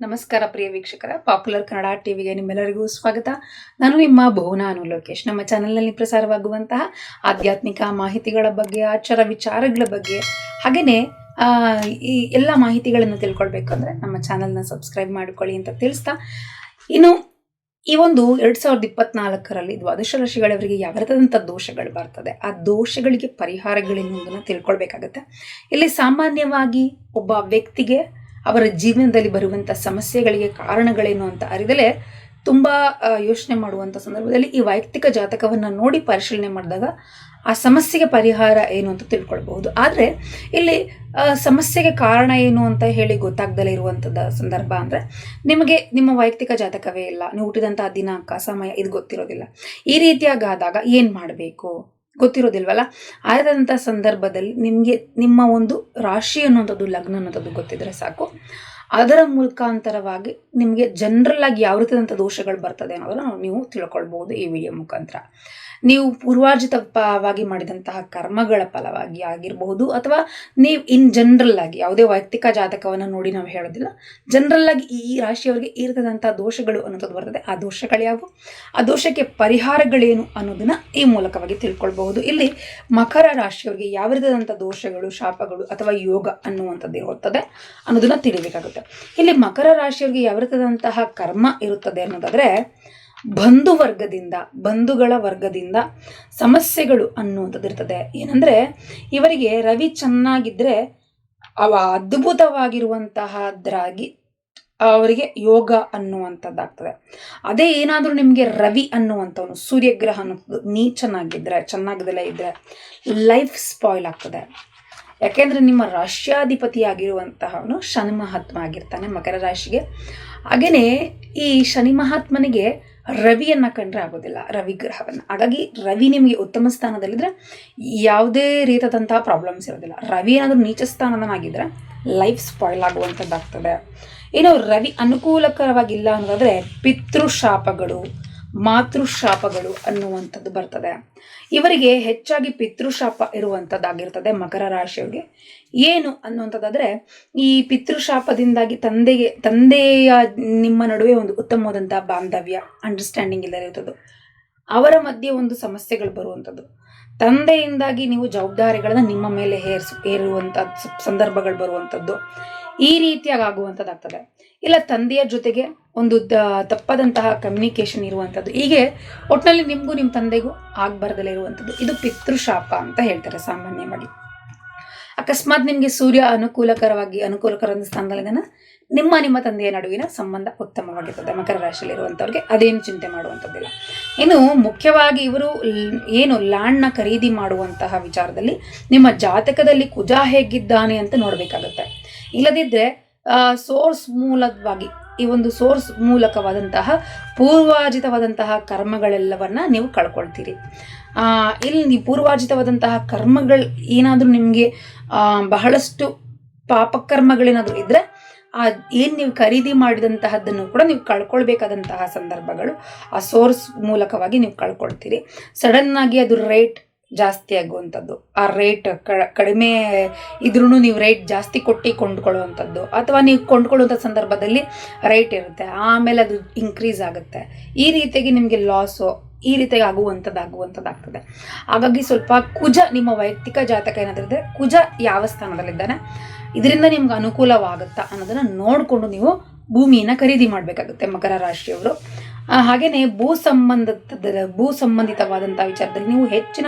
ನಮಸ್ಕಾರ ಪ್ರಿಯ ವೀಕ್ಷಕರ ಪಾಪ್ಯುಲರ್ ಕನ್ನಡ ಟಿವಿಗೆ ನಿಮ್ಮೆಲ್ಲರಿಗೂ ಸ್ವಾಗತ. ನಾನು ನಿಮ್ಮ ಭುವನ ಅನು ಲೋಕೇಶ್. ನಮ್ಮ ಚಾನೆಲ್ನಲ್ಲಿ ಪ್ರಸಾರವಾಗುವಂತಹ ಆಧ್ಯಾತ್ಮಿಕ ಮಾಹಿತಿಗಳ ಬಗ್ಗೆ, ಆಚಾರ ವಿಚಾರಗಳ ಬಗ್ಗೆ ಹಾಗೆಯೇ ಈ ಎಲ್ಲ ಮಾಹಿತಿಗಳನ್ನು ತಿಳ್ಕೊಳ್ಬೇಕಂದ್ರೆ ನಮ್ಮ ಚಾನೆಲ್ನ ಸಬ್ಸ್ಕ್ರೈಬ್ ಮಾಡ್ಕೊಳ್ಳಿ ಅಂತ ತಿಳಿಸ್ತಾ. ಇನ್ನು, ಈ ಒಂದು ಎರಡು ಸಾವಿರದ ಇಪ್ಪತ್ನಾಲ್ಕರಲ್ಲಿ ದ್ವಾದಶ ರಾಶಿಗಳವರಿಗೆ ಯಾವ ದೋಷಗಳು ಬರ್ತದೆ? ಆ ದೋಷಗಳಿಗೆ ಪರಿಹಾರಗಳೇನು ತಿಳ್ಕೊಳ್ಬೇಕಾಗತ್ತೆ. ಇಲ್ಲಿ ಸಾಮಾನ್ಯವಾಗಿ ಒಬ್ಬ ವ್ಯಕ್ತಿಗೆ ಅವರ ಜೀವನದಲ್ಲಿ ಬರುವಂಥ ಸಮಸ್ಯೆಗಳಿಗೆ ಕಾರಣಗಳೇನು ಅಂತ ಅರಿದಲೇ ತುಂಬ ಯೋಚನೆ ಮಾಡುವಂಥ ಸಂದರ್ಭದಲ್ಲಿ ಈ ವೈಯಕ್ತಿಕ ಜಾತಕವನ್ನು ನೋಡಿ ಪರಿಶೀಲನೆ ಮಾಡಿದಾಗ ಆ ಸಮಸ್ಯೆಗೆ ಪರಿಹಾರ ಏನು ಅಂತ ತಿಳ್ಕೊಳ್ಬಹುದು. ಆದರೆ ಇಲ್ಲಿ ಸಮಸ್ಯೆಗೆ ಕಾರಣ ಏನು ಅಂತ ಹೇಳಿ ಗೊತ್ತಾಗ್ದಲೇ ಇರುವಂಥದ್ದು ಸಂದರ್ಭ ಅಂದರೆ ನಿಮಗೆ ನಿಮ್ಮ ವೈಯಕ್ತಿಕ ಜಾತಕವೇ ಇಲ್ಲ. ನೀವು ಹುಟ್ಟಿದಂಥ ದಿನಾಂಕ, ಸಮಯ ಇದು ಗೊತ್ತಿರೋದಿಲ್ಲ. ಈ ರೀತಿಯಾಗಾದಾಗ ಏನು ಮಾಡಬೇಕು? ಗೊತ್ತಿರೋದಿಲ್ವಲ್ಲ? ಆದಂಥ ಸಂದರ್ಭದಲ್ಲಿ ನಿಮಗೆ ನಿಮ್ಮ ಒಂದು ರಾಶಿ ಅನ್ನೋಂಥದ್ದು ಲಗ್ನ ಅನ್ನೋಂಥದ್ದು ಗೊತ್ತಿದ್ರೆ ಸಾಕು. ಅದರ ಮುಖಾಂತರವಾಗಿ ನಿಮಗೆ ಜನರಲ್ ಆಗಿ ಯಾವ ರೀತಿಯಾದಂಥ ದೋಷಗಳು ಬರ್ತದೆ ಅನ್ನೋದನ್ನು ನೀವು ತಿಳ್ಕೊಳ್ಬಹುದು ಈ ವಿಡಿಯೋ ಮುಖಾಂತರ. ನೀವು ಪೂರ್ವಾರ್ಜಿತವಾಗಿ ಮಾಡಿದಂತಹ ಕರ್ಮಗಳ ಫಲವಾಗಿ ಆಗಿರಬಹುದು ಅಥವಾ ನೀವು ಇನ್ ಜನರಲ್ ಆಗಿ, ಯಾವುದೇ ವೈಯಕ್ತಿಕ ಜಾತಕವನ್ನು ನೋಡಿ ನಾವು ಹೇಳೋದಿಲ್ಲ ಜನರಲ್ ಆಗಿ ಈ ರಾಶಿಯವರಿಗೆ ಇರತದಂಥ ದೋಷಗಳು ಅನ್ನೋದು ಬರ್ತದೆ. ಆ ದೋಷಗಳು ಯಾವುವು? ಆ ದೋಷಕ್ಕೆ ಪರಿಹಾರಗಳೇನು ಅನ್ನೋದನ್ನ ಈ ಮೂಲಕವಾಗಿ ತಿಳ್ಕೊಳ್ಬಹುದು. ಇಲ್ಲಿ ಮಕರ ರಾಶಿಯವರಿಗೆ ಯಾವ ರೀತಿಯಾದಂಥ ದೋಷಗಳು, ಶಾಪಗಳು ಅಥವಾ ಯೋಗ ಅನ್ನುವಂಥದ್ದು ಇರುತ್ತದೆ ಅನ್ನೋದನ್ನ ತಿಳಿಬೇಕಾಗುತ್ತೆ. ಇಲ್ಲಿ ಮಕರ ರಾಶಿಯವರಿಗೆ ಯಾವ ರೀತಿಯಾದಂತಹ ಕರ್ಮ ಇರುತ್ತದೆ ಅನ್ನೋದಾದ್ರೆ ಬಂಧು ವರ್ಗದಿಂದ, ಬಂಧುಗಳ ವರ್ಗದಿಂದ ಸಮಸ್ಯೆಗಳು ಅನ್ನುವಂಥದ್ದು ಇರ್ತದೆ ಏನಂದ್ರೆ, ಇವರಿಗೆ ರವಿ ಚೆನ್ನಾಗಿದ್ದರೆ ಅವ ಅದ್ಭುತವಾಗಿರುವಂತಹದ್ರಾಗಿ ಅವರಿಗೆ ಯೋಗ ಅನ್ನುವಂಥದ್ದಾಗ್ತದೆ. ಅದೇ ಏನಾದರೂ ನಿಮಗೆ ರವಿ ಅನ್ನುವಂಥವನು, ಸೂರ್ಯಗ್ರಹ ಅನ್ನೋದು ನೀಚನಾಗಿದ್ದರೆ ಚೆನ್ನಾಗದೆಲ್ಲ ಇದ್ದರೆ ಲೈಫ್ ಸ್ಪಾಯ್ಲ್ ಆಗ್ತದೆ. ಯಾಕೆಂದರೆ ನಿಮ್ಮ ರಾಷ್ಟ್ರಾಧಿಪತಿಯಾಗಿರುವಂತಹವನು ಶನಿ ಮಹಾತ್ಮ ಆಗಿರ್ತಾನೆ ಮಕರ ರಾಶಿಗೆ. ಹಾಗೆಯೇ ಈ ಶನಿ ಮಹಾತ್ಮನಿಗೆ ರವಿಯನ್ನು ಕಂಡ್ರೆ ಆಗೋದಿಲ್ಲ, ರವಿ ಗ್ರಹವನ್ನ. ಹಾಗಾಗಿ ರವಿ ನಿಮಗೆ ಉತ್ತಮ ಸ್ಥಾನದಲ್ಲಿದ್ದರೆ ಯಾವುದೇ ರೀತಿಯಾದಂತಹ ಪ್ರಾಬ್ಲಮ್ಸ್ ಇರೋದಿಲ್ಲ. ರವಿ ಏನಾದರೂ ನೀಚ ಸ್ಥಾನದನಾಗಿದ್ದರೆ ಲೈಫ್ ಸ್ಪಾಯ್ಲ್ ಆಗುವಂಥದ್ದಾಗ್ತದೆ ಏನು ರವಿ ಅನುಕೂಲಕರವಾಗಿಲ್ಲ ಅನ್ನೋದಾದರೆ ಪಿತೃಶಾಪಗಳು ಮಾತೃಶಾಪಗಳು ಅನ್ನುವಂಥದ್ದು ಬರ್ತದೆ. ಇವರಿಗೆ ಹೆಚ್ಚಾಗಿ ಪಿತೃಶಾಪ ಇರುವಂಥದ್ದಾಗಿರ್ತದೆ ಮಕರ ರಾಶಿಯವರಿಗೆ. ಏನು ಅನ್ನುವಂಥದ್ದಾದರೆ, ಈ ಪಿತೃಶಾಪದಿಂದಾಗಿ ತಂದೆಗೆ, ತಂದೆಯ ನಿಮ್ಮ ನಡುವೆ ಒಂದು ಉತ್ತಮವಾದಂಥ ಬಾಂಧವ್ಯ ಅಂಡರ್ಸ್ಟ್ಯಾಂಡಿಂಗ್ ಇಲ್ಲದೆ ಇರುತ್ತದೆ ಅವರ ಮಧ್ಯೆ ಒಂದು ಸಮಸ್ಯೆಗಳು ಬರುವಂಥದ್ದು. ತಂದೆಯಿಂದಾಗಿ ನೀವು ಜವಾಬ್ದಾರಿಗಳನ್ನು ನಿಮ್ಮ ಮೇಲೆ ಹೇರಿಸ, ಹೇರುವಂಥ ಸಂದರ್ಭಗಳು ಬರುವಂಥದ್ದು. ಈ ರೀತಿಯಾಗಿ ಆಗುವಂಥದ್ದಾಗ್ತದೆ. ಇಲ್ಲ ತಂದೆಯ ಜೊತೆಗೆ ಒಂದು ದ, ತಪ್ಪದಂತಹ ಕಮ್ಯುನಿಕೇಶನ್ ಇರುವಂಥದ್ದು ಹೀಗೆ ಒಟ್ಟಿನಲ್ಲಿ ನಿಮಗೂ ನಿಮ್ಮ ತಂದೆಗೂ ಆಗಬಾರ್ದಲ್ಲೇ ಇರುವಂಥದ್ದು ಇದು ಪಿತೃಶಾಪ ಅಂತ ಹೇಳ್ತಾರೆ ಸಾಮಾನ್ಯವಾಗಿ ಅಕಸ್ಮಾತ್ ನಿಮಗೆ ಸೂರ್ಯ ಅನುಕೂಲಕರವಾಗಿ, ಅನುಕೂಲಕರ ಸ್ಥಾನದಲ್ಲಿದ್ದಾನೆ ನಿಮ್ಮ ನಿಮ್ಮ ತಂದೆಯ ನಡುವಿನ ಸಂಬಂಧ ಉತ್ತಮವಾಗಿರ್ತದೆ, ಮಕರ ರಾಶಿಯಲ್ಲಿರುವಂಥವ್ರಿಗೆ ಅದೇನು ಚಿಂತೆ ಮಾಡುವಂಥದ್ದಿಲ್ಲ ಇನ್ನು ಮುಖ್ಯವಾಗಿ ಇವರು ಏನು ಲ್ಯಾಂಡ್ನ ಖರೀದಿ ಮಾಡುವಂತಹ ವಿಚಾರದಲ್ಲಿ ನಿಮ್ಮ ಜಾತಕದಲ್ಲಿ ಕುಜ ಹೇಗಿದ್ದಾನೆ ಅಂತ ನೋಡಬೇಕಾಗುತ್ತೆ. ಇಲ್ಲದಿದ್ದರೆ ಸೋರ್ಸ್ ಮೂಲವಾಗಿ ಈ ಒಂದು ಸೋರ್ಸ್ ಮೂಲಕವಾದಂತಹ, ಪೂರ್ವಾರ್ಜಿತವಾದಂತಹ ಕರ್ಮಗಳೆಲ್ಲವನ್ನ ನೀವು ಕಳ್ಕೊಳ್ತೀರಿ. ಇಲ್ಲಿ ನೀವು ಪೂರ್ವಾರ್ಜಿತವಾದಂತಹ ಕರ್ಮಗಳು ಏನಾದರೂ ನಿಮಗೆ ಬಹಳಷ್ಟು ಪಾಪಕರ್ಮಗಳೇನಾದರೂ ಇದ್ದರೆ ಆ, ಏನು ನೀವು ಖರೀದಿ ಮಾಡಿದಂತಹದ್ದನ್ನು ಕೂಡ ನೀವು ಕಳ್ಕೊಳ್ಬೇಕಾದಂತಹ ಸಂದರ್ಭಗಳು ಆ ಸೋರ್ಸ್ ಮೂಲಕವಾಗಿ ನೀವು ಕಳ್ಕೊಳ್ತೀರಿ. ಸಡನ್ ಆಗಿ ಅದು ರೇಟ್ ಜಾಸ್ತಿ ಆಗುವಂಥದ್ದು. ಆ ರೇಟ್ ಕಡಿಮೆ ಇದ್ರೂ ನೀವು ರೇಟ್ ಜಾಸ್ತಿ ಕೊಟ್ಟು ಕೊಂಡ್ಕೊಳ್ಳುವಂಥದ್ದು. ಅಥವಾ ನೀವು ಕೊಂಡ್ಕೊಳ್ಳುವಂಥ ಸಂದರ್ಭದಲ್ಲಿ ರೇಟ್ ಇರುತ್ತೆ. ಆಮೇಲೆ ಅದು ಇನ್ಕ್ರೀಸ್ ಆಗುತ್ತೆ. ಈ ರೀತಿಯಾಗಿ ನಿಮಗೆ ಲಾಸು ಈ ರೀತಿಯಾಗಿ ಆಗುವಂಥದ್ದು ಆಗುವಂಥದ್ದಾಗ್ತದೆ ಹಾಗಾಗಿ ಸ್ವಲ್ಪ ಕುಜ, ನಿಮ್ಮ ವೈಯಕ್ತಿಕ ಜಾತಕ ಏನಾದರೂ ಇದ್ದರೆ ಕುಜ ಯಾವ ಸ್ಥಾನದಲ್ಲಿದ್ದಾನೆ, ಇದರಿಂದ ನಿಮ್ಗೆ ಅನುಕೂಲವಾಗುತ್ತಾ ಅನ್ನೋದನ್ನು ನೋಡಿಕೊಂಡು ನೀವು ಭೂಮಿಯನ್ನು ಖರೀದಿ ಮಾಡಬೇಕಾಗುತ್ತೆ ಮಕರ ರಾಶಿಯವರು. ಆ, ಹಾಗೇನೆ ಭೂ ಸಂಬಂಧದ ಭೂ ಸಂಬಂಧಿತವಾದಂಥ ವಿಚಾರದಲ್ಲಿ ನೀವು ಹೆಚ್ಚಿನ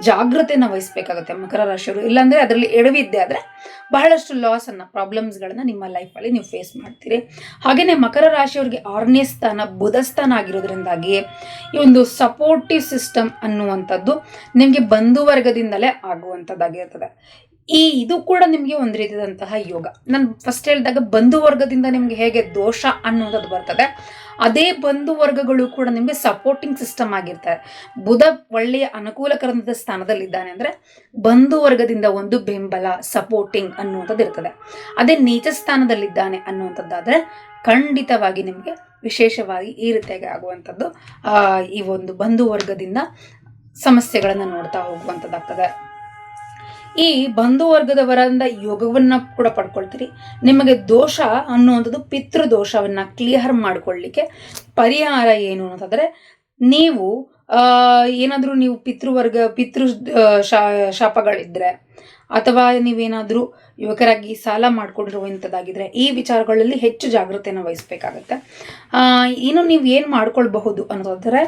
ಜಾಗ್ರತೆಯನ್ನು ವಹಿಸಬೇಕಾಗುತ್ತೆ ಮಕರ ರಾಶಿಯವರು. ಇಲ್ಲಾಂದರೆ ಅದರಲ್ಲಿ ಎಡವಿದ್ದೆ ಆದರೆ ಬಹಳಷ್ಟು ಲಾಸನ್ನು ಪ್ರಾಬ್ಲಮ್ಸ್ಗಳನ್ನು ನಿಮ್ಮ ಲೈಫಲ್ಲಿ ನೀವು ಫೇಸ್ ಮಾಡ್ತೀರಿ. ಹಾಗೆಯೇ ಮಕರ ರಾಶಿಯವರಿಗೆ ಆರನೇ ಸ್ಥಾನ ಬುಧ ಸ್ಥಾನ ಆಗಿರೋದ್ರಿಂದಾಗಿ ಈ ಒಂದು ಸಪೋರ್ಟಿವ್ ಸಿಸ್ಟಮ್ ಅನ್ನುವಂಥದ್ದು ನಿಮಗೆ ಬಂಧುವರ್ಗದಿಂದಲೇ ಆಗುವಂಥದ್ದಾಗಿರ್ತದೆ. ಈ ಇದು ಕೂಡ ನಿಮಗೆ ಒಂದು ರೀತಿಯಾದಂತಹ ಯೋಗ. ನಾನು ಫಸ್ಟ್ ಹೇಳಿದಾಗ ಬಂಧು ವರ್ಗದಿಂದ ನಿಮಗೆ ಹೇಗೆ ದೋಷ ಅನ್ನುವಂಥದ್ದು ಬರ್ತದೆ. ಅದೇ ಬಂಧು ವರ್ಗಗಳು ಕೂಡ ನಿಮಗೆ ಸಪೋರ್ಟಿಂಗ್ ಸಿಸ್ಟಮ್ ಆಗಿರ್ತಾರೆ. ಬುಧ ಒಳ್ಳೆಯ ಅನುಕೂಲಕರಂತ ಸ್ಥಾನದಲ್ಲಿದ್ದಾನೆ ಅಂದರೆ ಬಂಧು ವರ್ಗದಿಂದ ಒಂದು ಬೆಂಬಲ ಸಪೋರ್ಟಿಂಗ್ ಅನ್ನುವಂಥದ್ದು ಇರ್ತದೆ. ಅದೇ ನೀಚ ಸ್ಥಾನದಲ್ಲಿದ್ದಾನೆ ಅನ್ನುವಂಥದ್ದಾದರೆ ಖಂಡಿತವಾಗಿ ನಿಮಗೆ ವಿಶೇಷವಾಗಿ ಈ ರೀತಿಯಾಗಿ ಆಗುವಂಥದ್ದು ಈ ಒಂದು ಬಂಧು ವರ್ಗದಿಂದ ಸಮಸ್ಯೆಗಳನ್ನು ನೋಡ್ತಾ ಹೋಗುವಂಥದ್ದಾಗ್ತದೆ. ಈ ಬಂಧು ವರ್ಗದವರಿಂದ ಯೋಗವನ್ನ ಕೂಡ ಪಡ್ಕೊಳ್ತೀರಿ. ನಿಮಗೆ ದೋಷ ಅನ್ನುವಂಥದ್ದು ಪಿತೃ ದೋಷವನ್ನ ಕ್ಲಿಯರ್ ಮಾಡ್ಕೊಳ್ಳಿಕ್ಕೆ ಪರಿಹಾರ ಏನು ಅಂತಂದ್ರೆ ನೀವು ಏನಾದರೂ ನೀವು ಪಿತೃವರ್ಗ, ಪಿತೃ ಶಾ- ಶಾಪಗಳಿದ್ರೆ ಅಥವಾ ನೀವೇನಾದರೂ ಯುವಕರಾಗಿ ಸಾಲ ಮಾಡ್ಕೊಂಡಿರುವಂಥದ್ದಾಗಿದ್ರೆ ಈ ವಿಚಾರಗಳಲ್ಲಿ ಹೆಚ್ಚು ಜಾಗೃತೆಯನ್ನು ವಹಿಸ್ಬೇಕಾಗತ್ತೆ. ಇನ್ನು ನೀವು ಏನು ಮಾಡ್ಕೊಳ್ಬಹುದು ಅನ್ನೋದಾದರೆ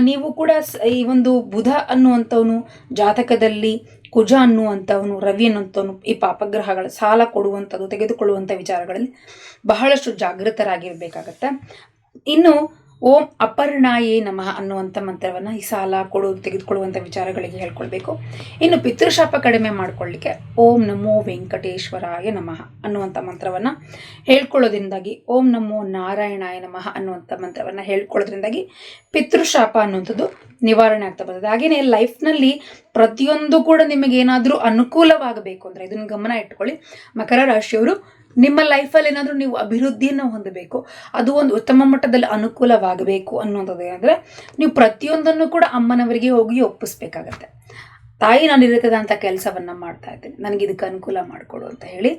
ನೀವು ಕೂಡ ಈ ಒಂದು ಬುಧ ಅನ್ನುವಂಥವನು ಜಾತಕದಲ್ಲಿ ಕುಜ ಅನ್ನುವಂಥವನು ರವಿ ಅನ್ನುವಂಥವನು ಈ ಪಾಪಗ್ರಹಗಳ ಸಾಲ ಕೊಡುವಂಥದ್ದು ತೆಗೆದುಕೊಳ್ಳುವಂಥ ವಿಚಾರಗಳಲ್ಲಿ ಬಹಳಷ್ಟು ಜಾಗೃತರಾಗಿರಬೇಕಾಗತ್ತೆ. ಇನ್ನು ಓಂ ಅಪರ್ಣಾಯೇ ನಮಃ ಅನ್ನುವಂಥ ಮಂತ್ರವನ್ನು ಈ ಸಾಲ ಕೊಡು ತೆಗೆದುಕೊಳ್ಳುವಂಥ ವಿಚಾರಗಳಿಗೆ ಹೇಳ್ಕೊಳ್ಬೇಕು. ಇನ್ನು ಪಿತೃಶಾಪ ಕಡಿಮೆ ಮಾಡಿಕೊಳ್ಳಿಕ್ಕೆ ಓಂ ನಮೋ ವೆಂಕಟೇಶ್ವರಾಯ ನಮಃ ಅನ್ನುವಂಥ ಮಂತ್ರವನ್ನು ಹೇಳ್ಕೊಳ್ಳೋದ್ರಿಂದಾಗಿ, ಓಂ ನಮೋ ನಾರಾಯಣಾಯ ನಮಃ ಅನ್ನುವಂಥ ಮಂತ್ರವನ್ನು ಹೇಳ್ಕೊಳ್ಳೋದ್ರಿಂದಾಗಿ ಪಿತೃಶಾಪ ಅನ್ನುವಂಥದ್ದು ನಿವಾರಣೆ ಆಗ್ತಾ ಬರ್ತದೆ. ಹಾಗೆಯೇ ಲೈಫ್ನಲ್ಲಿ ಪ್ರತಿಯೊಂದು ಕೂಡ ನಿಮಗೇನಾದರೂ ಅನುಕೂಲವಾಗಬೇಕು ಅಂದರೆ ಇದನ್ನು ಗಮನ ಇಟ್ಕೊಳ್ಳಿ. ಮಕರ ರಾಶಿಯವರು ನಿಮ್ಮ ಲೈಫಲ್ಲಿ ಏನಾದರೂ ನೀವು ಅಭಿವೃದ್ಧಿಯನ್ನು ಹೊಂದಬೇಕು, ಅದು ಒಂದು ಉತ್ತಮ ಮಟ್ಟದಲ್ಲಿ ಅನುಕೂಲವಾಗಬೇಕು ಅನ್ನೋದೇ ಏನಂದರೆ, ನೀವು ಪ್ರತಿಯೊಂದನ್ನು ಕೂಡ ಅಮ್ಮನವರಿಗೆ ಹೋಗಿ ಒಪ್ಪಿಸ್ಬೇಕಾಗತ್ತೆ. ತಾಯಿ ನಾನು ಇರುತ್ತದಂಥ ಕೆಲಸವನ್ನು ಮಾಡ್ತಾ ಇದ್ದೀನಿ. ನನಗೆ ಇದಕ್ಕೆ ಅನುಕೂಲ ಮಾಡಿಕೊಡು ಅಂತ ಹೇಳಿ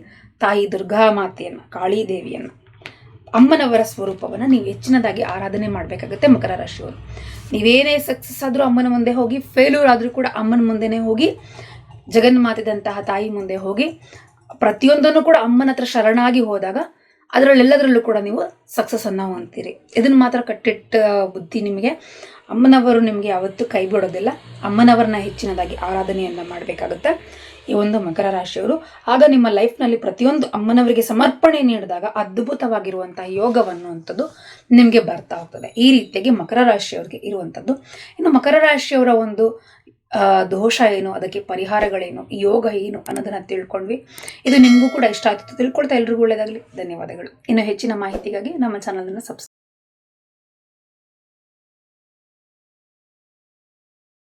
ತಾಯಿ ದುರ್ಗಾ ಮಾತೆಯನ್ನು, ಕಾಳಿ ದೇವಿಯನ್ನು, ಅಮ್ಮನವರ ಸ್ವರೂಪವನ್ನು ನೀವು ಹೆಚ್ಚಿನದಾಗಿ ಆರಾಧನೆ ಮಾಡಬೇಕಾಗುತ್ತೆ ಮಕರ ರಾಶಿಯವರು. ನೀವೇನೇ ಸಕ್ಸಸ್ ಆದರೂ ಅಮ್ಮನ ಮುಂದೆ ಹೋಗಿ ಫೇಲ್ಯೂರ್ ಆದರೂ ಕೂಡ ಅಮ್ಮನ ಮುಂದೆನೇ ಹೋಗಿ, ಜಗನ್ಮಾತೆದಂತಹ ತಾಯಿ ಮುಂದೆ ಹೋಗಿ ಪ್ರತಿಯೊಂದನ್ನು ಕೂಡ ಅಮ್ಮನ ಹತ್ರ ಶರಣಾಗಿ ಹೋದಾಗ ಅದರಲ್ಲೆಲ್ಲದರಲ್ಲೂ ಕೂಡ ನೀವು ಸಕ್ಸಸ್ಸನ್ನು ಹೊಂದ್ತೀರಿ. ಇದನ್ನು ಮಾತ್ರ ಕಟ್ಟಿಟ್ಟ ಬುದ್ಧಿ ನಿಮಗೆ. ಅಮ್ಮನವರು ನಿಮಗೆ ಯಾವತ್ತೂ ಕೈ ಬಿಡೋದಿಲ್ಲ. ಅಮ್ಮನವರನ್ನ ಹೆಚ್ಚಿನದಾಗಿ ಆರಾಧನೆಯನ್ನು ಮಾಡಬೇಕಾಗುತ್ತೆ. ಈ ಒಂದು ಮಕರ ರಾಶಿಯವರು. ಆಗ ನಿಮ್ಮ ಲೈಫ್ನಲ್ಲಿ ಪ್ರತಿಯೊಂದು ಅಮ್ಮನವರಿಗೆ ಸಮರ್ಪಣೆ ನೀಡಿದಾಗ ಅದ್ಭುತವಾಗಿರುವಂತಹ ಯೋಗವನ್ನುವಂಥದ್ದು ನಿಮಗೆ ಬರ್ತಾ ಹೋಗ್ತದೆ. ಈ ರೀತಿಯಾಗಿ ಮಕರ ರಾಶಿಯವರಿಗೆ ಇರುವಂಥದ್ದು. ಇನ್ನು ಮಕರ ರಾಶಿಯವರ ಒಂದು ದೋಷ ಏನು, ಅದಕ್ಕೆ ಪರಿಹಾರಗಳೇನು ಯೋಗ ಏನು ಅನ್ನೋದನ್ನ ತಿಳ್ಕೊಂಡ್ವಿ. ಇದು ನಿಮಗೂ ಕೂಡ ಇಷ್ಟ ಆಗ್ತಿತ್ತು. ತಿಳ್ಕೊಳ್ತಾ ಎಲ್ರಿಗೂ ಒಳ್ಳೆಯದಾಗಲಿ ಧನ್ಯವಾದಗಳು. ಇನ್ನು ಹೆಚ್ಚಿನ ಮಾಹಿತಿಗಾಗಿ ನಮ್ಮ ಚಾನಲನ್ನು ಸಬ್ಸ್ಕ್ರೈಬ್